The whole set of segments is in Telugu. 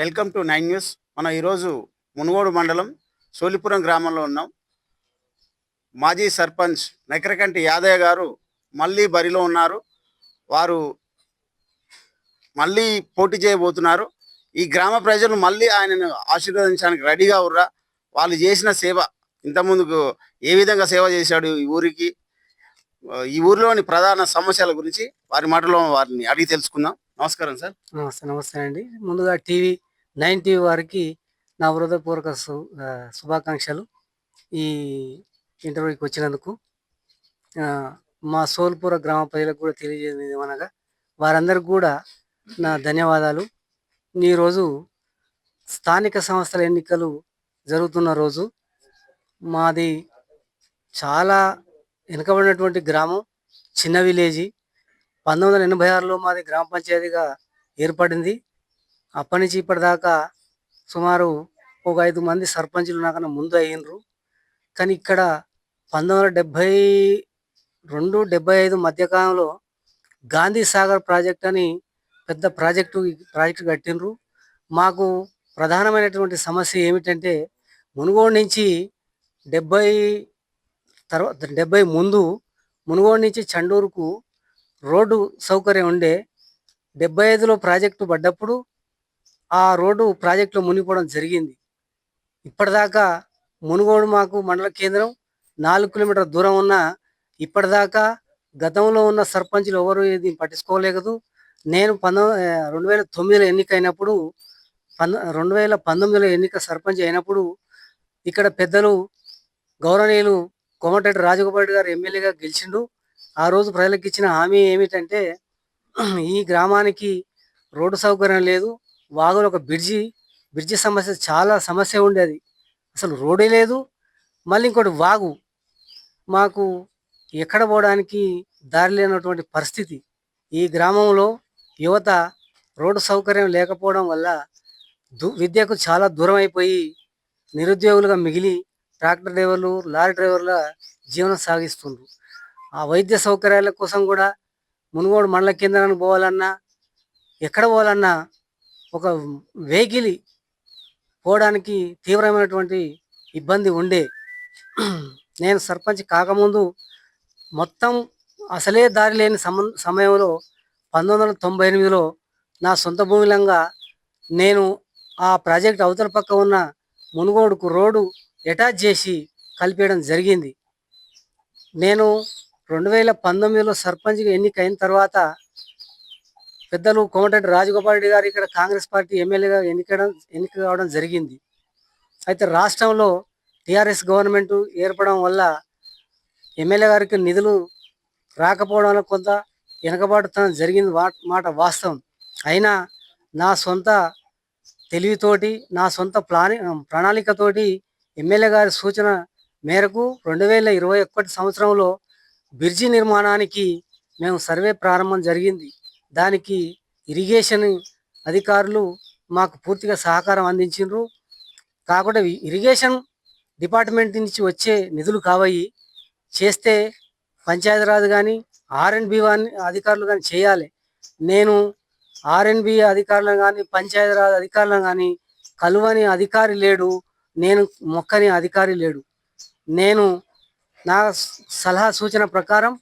Welcome to nine news. మనం ఈరోజు మునుగోడు మండలం సోలిపురం గ్రామంలో ఉన్నాం. మాజీ సర్పంచ్ నకరకంటి యాదయ్య గారు మళ్ళీ బరిలో ఉన్నారు. వారు మళ్ళీ పోటీ చేయబోతున్నారు. ఈ గ్రామ ప్రజలు మళ్ళీ ఆయనను ఆశీర్వదించడానికి రెడీగా ఉర్రా. వాళ్ళు చేసిన సేవ ఇంతకుముందుకు ఏ విధంగా సేవ చేశాడు ఈ ఊరికి? ఈ ఊరిలోని ప్రధాన సమస్యల గురించి వారి మాటలో వారిని అడిగి తెలుసుకుందాం. నమస్కారం సార్. నమస్తే నమస్తే అండి. ముందుగా టీవీ నైన్టీ వారికి నా హృదయపూర్వక సు- శుభాకాంక్షలు ఈ ఇంటర్వ్యూకి వచ్చినందుకు. మా సోల్పూర గ్రామ ప్రజలకు కూడా తెలియజేది ఏమనగా వారందరికి కూడా నా ధన్యవాదాలు. ఈరోజు స్థానిక సంస్థల ఎన్నికలు జరుగుతున్న రోజు మాది చాలా వెనుకబడినటువంటి గ్రామం చిన్న విలేజీ. పంతొమ్మిది వందల ఎనభై ఆరులో మాది గ్రామ పంచాయతీగా ఏర్పడింది. అప్పటి నుంచి ఇప్పటిదాకా సుమారు ఒక ఐదు మంది సర్పంచులు నాకన్నా ముందు అయ్యిండ్రు. కానీ ఇక్కడ పంతొమ్మిది వందల డెబ్భై రెండు డెబ్బై ఐదు మధ్యకాలంలో గాంధీ సాగర్ ప్రాజెక్ట్ అని పెద్ద ప్రాజెక్టు ప్రాజెక్టు కట్టినరు మాకు ప్రధానమైనటువంటి సమస్య ఏమిటంటే మునుగోడు నుంచి డెబ్బై తర్వాత డెబ్బై ముందు మునుగోడు నుంచి చండూరుకు రోడ్డు సౌకర్యం ఉండే డెబ్బై ఐదులో ప్రాజెక్టు పడ్డప్పుడు ఆ రోడ్డు ప్రాజెక్టులో మునిగిపోవడం జరిగింది. ఇప్పటిదాకా మునుగోడు మాకు మండల కేంద్రం నాలుగు కిలోమీటర్ల దూరం ఉన్న ఇప్పటిదాకా గతంలో ఉన్న సర్పంచులు ఎవరు ఇది పట్టించుకోలేదు నేను పంతొమ్మిది రెండు వేల తొమ్మిదిలో ఎన్నికైనప్పుడు పంద రెండు వేల పంతొమ్మిదిలో ఎన్నిక సర్పంచ్ అయినప్పుడు ఇక్కడ పెద్దలు గౌరవనీయులు కోమటిరెడ్డి రాజగోపాల్ గారు ఎమ్మెల్యేగా గెలిచిండు. ఆ రోజు ప్రజలకు ఇచ్చిన హామీ ఏమిటంటే ఈ గ్రామానికి రోడ్డు సౌకర్యం లేదు. వాగులో ఒక బ్రిడ్జి బ్రిడ్జి సమస్య చాలా సమస్య ఉండేది. అసలు రోడే లేదు. మళ్ళీ ఇంకోటి వాగు. మాకు ఎక్కడ పోవడానికి దారి లేనటువంటి పరిస్థితి. ఈ గ్రామంలో యువత రోడ్డు సౌకర్యం లేకపోవడం వల్ల దు విద్యకు చాలా దూరం అయిపోయి నిరుద్యోగులుగా మిగిలి ట్రాక్టర్ డ్రైవర్లు లారీ డ్రైవర్ల జీవనం సాగిస్తుండ్రు. ఆ వైద్య సౌకర్యాల కోసం కూడా మునుగోడు మండల కేంద్రానికి పోవాలన్నా ఎక్కడ పోవాలన్నా ఒక వెహికల్ పోవడానికి తీవ్రమైనటువంటి ఇబ్బంది ఉండే. నేను సర్పంచ్ కాకముందు మొత్తం అసలే దారి లేని సమ సమయంలో పంతొమ్మిది వందల తొంభై ఎనిమిదిలో నా సొంత భూమిలంగా నేను ఆ ప్రాజెక్ట్ అవతల పక్క ఉన్న మునుగోడుకు రోడ్డు అటాచ్ చేసి కలిపేయడం జరిగింది. నేను రెండు వేల పంతొమ్మిదిలో సర్పంచ్గా ఎన్నికైన తర్వాత పెద్దలు కోమటిరెడ్డి రాజగోపాల్ రెడ్డి గారు ఇక్కడ కాంగ్రెస్ పార్టీ ఎమ్మెల్యేగా ఎన్నికడం ఎన్నిక కావడం జరిగింది. అయితే రాష్ట్రంలో టిఆర్ఎస్ గవర్నమెంట్ ఏర్పడడం వల్ల ఎమ్మెల్యే గారికి నిధులు రాకపోవడం వల్ల కొంత వెనకబాటుతనం జరిగింది మాట వాస్తవం. అయినా నా సొంత తెలివితోటి నా సొంత ప్లాని ప్రణాళికతోటి ఎమ్మెల్యే గారి సూచన మేరకు రెండు వేల ఇరవై ఒకటి సంవత్సరంలో బ్రిడ్జి నిర్మాణానికి మేము సర్వే ప్రారంభం జరిగింది. దానికి ఇరిగేషన్ అధికారులు మాకు పూర్తిగా సహకారం అందించారు కాకుండా ఇరిగేషన్ డిపార్ట్మెంట్ నుంచి వచ్చే నిధులు కావయి చేస్తే పంచాయతీరాజ్ కానీ ఆర్ఎండ్బి అధికారులు కానీ చేయాలి. నేను ఆర్ఎన్బి అధికారులను కానీ పంచాయతీరాజ్ అధికారులను కానీ కలువని అధికారి లేడు నేను మొక్కని అధికారి లేడు. నేను నా సలహా సూచన ప్రకారం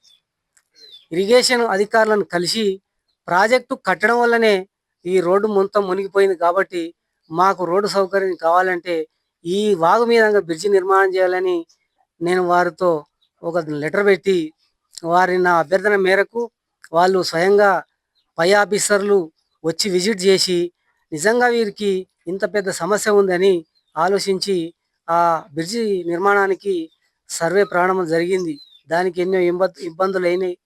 ఇరిగేషన్ అధికారులను కలిసి ప్రాజెక్టు కట్టడం వల్లనే ఈ రోడ్డు మొత్తం మునిగిపోయింది కాబట్టి మాకు రోడ్డు సౌకర్యం కావాలంటే ఈ వాగు మీద బ్రిడ్జి నిర్మాణం చేయాలని నేను వారితో ఒక లెటర్ పెట్టి వారి నా అభ్యర్థన మేరకు వాళ్ళు స్వయంగా పై ఆఫీసర్లు వచ్చి విజిట్ చేసి నిజంగా వీరికి ఇంత పెద్ద సమస్య ఉందని ఆలోచించి ఆ బ్రిడ్జి నిర్మాణానికి సర్వే ప్రారంభం జరిగింది. దానికి ఎన్నో ఇబ్బ ఇబ్బందులు అయినాయి.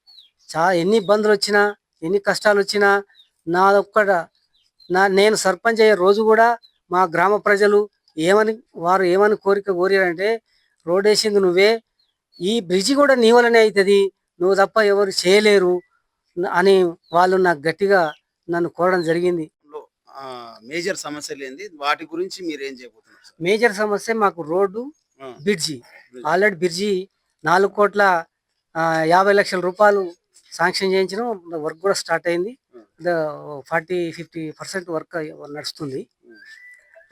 చా ఎన్ని ఇబ్బందులు వచ్చినా ఎన్ని కష్టాలు వచ్చినా నా ఒక్కడ నా నేను సర్పంచ్ అయ్యే రోజు కూడా మా గ్రామ ప్రజలు ఏమని వారు ఏమని కోరిక కోరారంటే రోడ్ వేసింది నువ్వే ఈ బ్రిడ్జి కూడా నీ వల్లనే అవుతుంది నువ్వు తప్ప ఎవరు చేయలేరు అని వాళ్ళు నాకు గట్టిగా నన్ను కోరడం జరిగింది. మేజర్ సమస్యలు ఏంది వాటి గురించి మీరు ఏం చేయబోతున్నారు సార్? మేజర్ సమస్య మాకు రోడ్డు బ్రిడ్జి. ఆల్రెడీ బ్రిడ్జి నాలుగు కోట్ల యాభై లక్షల రూపాయలు శాంక్షన్ చేయించడం వర్క్ కూడా స్టార్ట్ అయింది. ఫార్టీ ఫిఫ్టీ పర్సెంట్ వర్క్ నడుస్తుంది.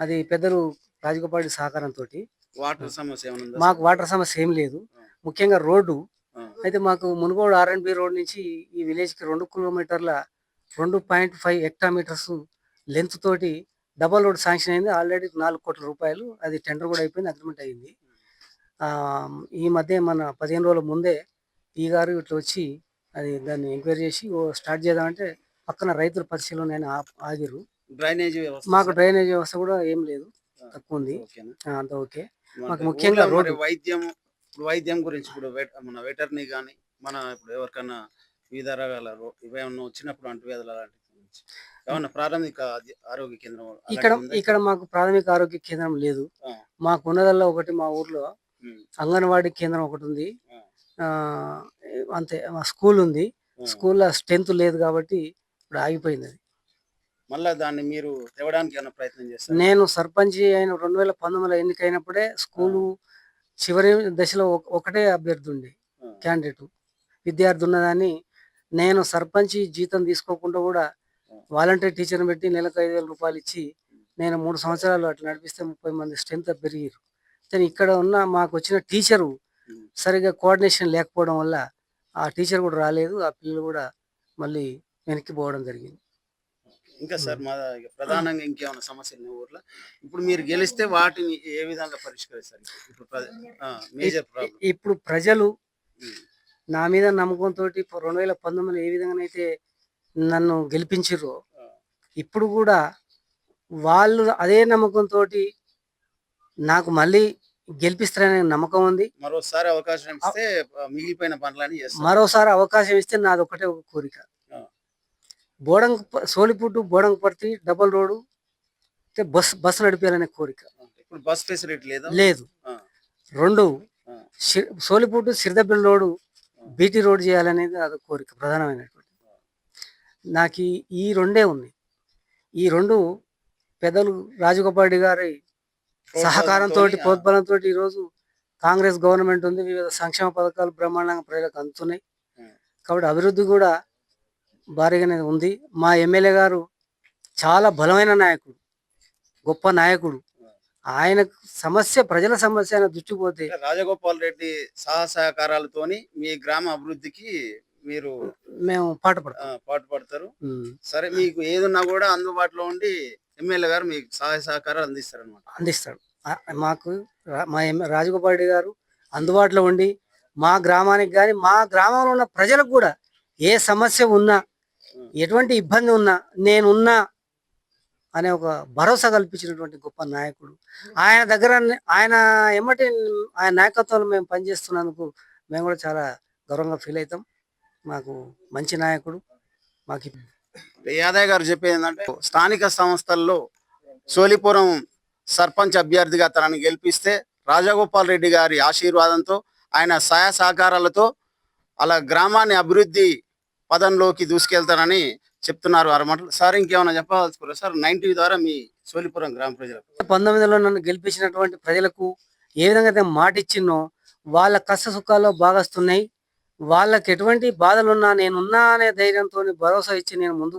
అది పెద్దలు రాజగోపాల్ సహకారంతో వాటర్ సమస్య మాకు వాటర్ సమస్య ఏం లేదు. ముఖ్యంగా రోడ్డు. అయితే మాకు Munugode R and B road నుంచి ఈ విలేజ్కి రెండు కిలోమీటర్ల రెండు పాయింట్ ఫైవ్ హెక్టామీటర్స్ లెంత్ తోటి డబల్ రోడ్ శాంక్షన్ అయింది. ఆల్రెడీ నాలుగు కోట్ల రూపాయలు అది టెండర్ కూడా అయిపోయింది అగ్రిమెంట్ అయింది. ఆ, ఈ మధ్య మన పదిహేను రోజుల ముందే ఈ గారు ఇట్లా వచ్చి అది దాన్ని ఎంక్వైరీ చేసి ఓ స్టార్ట్ చేద్దామంటే పక్కన రైతుల పరిశీలన ఆప్- ఆగిరు డ్రైనేజ్ వ్యవస్థ మాకు డ్రైనేజ్ వ్యవస్థ కూడా ఏం లేదు తక్కువ ఉంది? ఆ, అంతా ఓకే మాకు ముఖ్యంగా ఊర్లో మరి రోడ్డు. వైద్యం ఇప్పుడు వైద్యం గురించి ఇప్పుడు వెట్- మన వెటర్నీ కానీ మన ఇప్పుడు ఎవరికన్నా వివిధ రకాల రో- ఇవేమన్నా వచ్చినప్పుడు అంటువ్యాధులు గురించి ఏమన్నా ప్రాథమిక ఆది- ఆరోగ్య కేంద్రం అలాంటిది ఇక్కడ ఉందా? ఇక్కడ మాకు ప్రాథమిక ఆరోగ్య కేంద్రం లేదు ఆ. మాకు ఉన్నదల్లా ఒకటి మా ఊర్లో ఉమ్, అంగన్వాడీ కేంద్రం ఒకటి ఉంది ఆ. అంతే మా స్కూల్ ఉంది. స్కూల్లో స్ట్రెంత్ లేదు కాబట్టి ఇప్పుడు ఆగిపోయింది అది. మళ్ళా దాన్ని మీరు తేవడానికి ఏమైనా ప్రయత్నం చేస్తారు? నేను సర్పంచ్ అయిన రెండు వేల పంతొమ్మిదిలో ఎన్నికైనప్పుడే స్కూలు చివరి దశలో ఒక- ఒకటే అభ్యర్థి ఉండే క్యాండిడేట్. విద్యార్థి ఉన్నదాన్ని నేను సర్పంచ్ జీతం తీసుకోకుండా కూడా వాలంటీర్ టీచర్ని పెట్టి నెలకు ఐదు వేల రూపాయలు ఇచ్చి నేను మూడు సంవత్సరాలు అట్లా నడిపిస్తే ముప్పై మంది స్ట్రెంత్ పెరిగారు కానీ ఇక్కడ ఉన్న మాకు వచ్చిన టీచరు సరిగ్గా కోఆర్డినేషన్ లేకపోవడం వల్ల ఆ టీచర్ కూడా రాలేదు ఆ పిల్లలు కూడా మళ్ళీ వెనక్కి పోవడం జరిగింది. ఇంకా సార్ మా ప్రధానంగా ఇంకేమైనా సమస్యలు ఊర్లో? ఇప్పుడు మీరు గెలిస్తే వాటిని ఏ విధంగా పరిష్కరిస్తారు? ఇప్పుడు మేజర్ ఇప్పుడు ప్రజలు నా మీద నమ్మకంతో రెండు వేల పంతొమ్మిదిలో ఏ విధంగానైతే నన్ను గెలిపించిర్రో ఇప్పుడు కూడా వాళ్ళు అదే నమ్మకంతో నాకు మళ్ళీ గెలిపిస్తారనే నమ్మకం ఉంది. మరోసారి అవకాశం ఇస్తే మిగిలిపోయిన పనులని మరోసారి అవకాశం ఇస్తే నాది ఒకటే ఒక కోరిక. బోడంగ్ సోలిపుట్టు బోడంగపర్తి డబల్ రోడ్డు అంటే బస్ బస్సు నడిపేయాలనే కోరిక. ఇప్పుడు బస్ ఫెసిలిటీ లేదా? లేదు. రెండు సోలిపుట్టు సిరిదబ్బిల్ రోడ్డు బీటీ రోడ్ చేయాలనేది అది కోరిక ప్రధానమైనటువంటి నాకు ఈ- ఈ రెండే ఉన్నాయి. ఈ రెండు పెద్దలు రాజగోపాల్ గారి సహకారంతో ప్రోద్బలంతో ఈరోజు కాంగ్రెస్ గవర్నమెంట్ ఉంది. వివిధ సంక్షేమ పథకాలు బ్రహ్మాండంగా ప్రజలకు అందుతున్నాయి. కాబట్టి అభివృద్ధి కూడా భారీగానే ఉంది. మా ఎమ్మెల్యే గారు చాలా బలమైన నాయకుడు గొప్ప నాయకుడు. ఆయన సమస్య ప్రజల సమస్య ఆయన దృష్టి పోతే రాజగోపాల్ రెడ్డి సహా సహకారాలతోని మీ గ్రామ అభివృద్ధికి మీరు మేము పాటుపడతాం. ఆ, పాటుపడతారు. ఉం. సరే మీకు ఏదున్నా కూడా అందుబాటులో ఉండి ఎమ్మెల్యే గారు మీకు సహాయ సహకారాలు అందిస్తారు అనమాట అందిస్తాడు మాకు రా- మా రాజగోపాల్ రెడ్డి గారు అందుబాటులో ఉండి మా గ్రామానికి కానీ మా గ్రామంలో ఉన్న ప్రజలకు కూడా ఏ సమస్య ఉన్నా ఎటువంటి ఇబ్బంది ఉన్నా నేనున్నా అనే ఒక భరోసా కల్పించినటువంటి గొప్ప నాయకుడు. ఆయన దగ్గర ఆయన ఎమ్మటి ఆయన నాయకత్వంలో మేము పనిచేస్తున్నందుకు మేము కూడా చాలా గౌరవంగా ఫీల్ అవుతాం. మాకు మంచి నాయకుడు. మాకు యాదయ్య గారు చెప్పేది ఏంటంటే స్థానిక సంస్థల్లో సోలిపురం సర్పంచ్ అభ్యర్థిగా తనని గెలిపిస్తే రాజగోపాల్ రెడ్డి గారి ఆశీర్వాదంతో ఆయన సహాయ సహకారాలతో అలా గ్రామాన్ని అభివృద్ధి పదంలోకి దూసుకెళ్తానని చెప్తున్నారు ఆరు మాటలు. సార్ ఇంకేమైనా చెప్పదలుచుకోరా సార్ నైన్టీ ద్వారా మీ సోలిపురం గ్రామ ప్రజలకు. పంతొమ్మిదిలో నన్ను గెలిపించినటువంటి ప్రజలకు ఏ విధంగా అయితే మాట ఇచ్చినో వాళ్ళ కష్ట సుఖాల్లో భాగస్తున్నాయి వాళ్ళకి ఎటువంటి బాధలున్నా నేనున్నా అనే ధైర్యంతో భరోసా ఇచ్చి నేను ముందు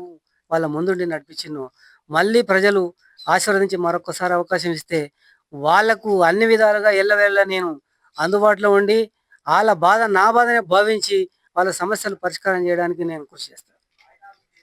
వాళ్ళ ముందుండి నడిపించాను. మళ్ళీ ప్రజలు ఆశీర్వదించి మరొకసారి అవకాశం ఇస్తే వాళ్ళకు అన్ని విధాలుగా ఎల్లవేళ్ళ నేను అందుబాటులో ఉండి వాళ్ళ బాధ నా బాధనే భావించి వాళ్ళ సమస్యలు పరిష్కారం చేయడానికి నేను కృషి చేస్తాను.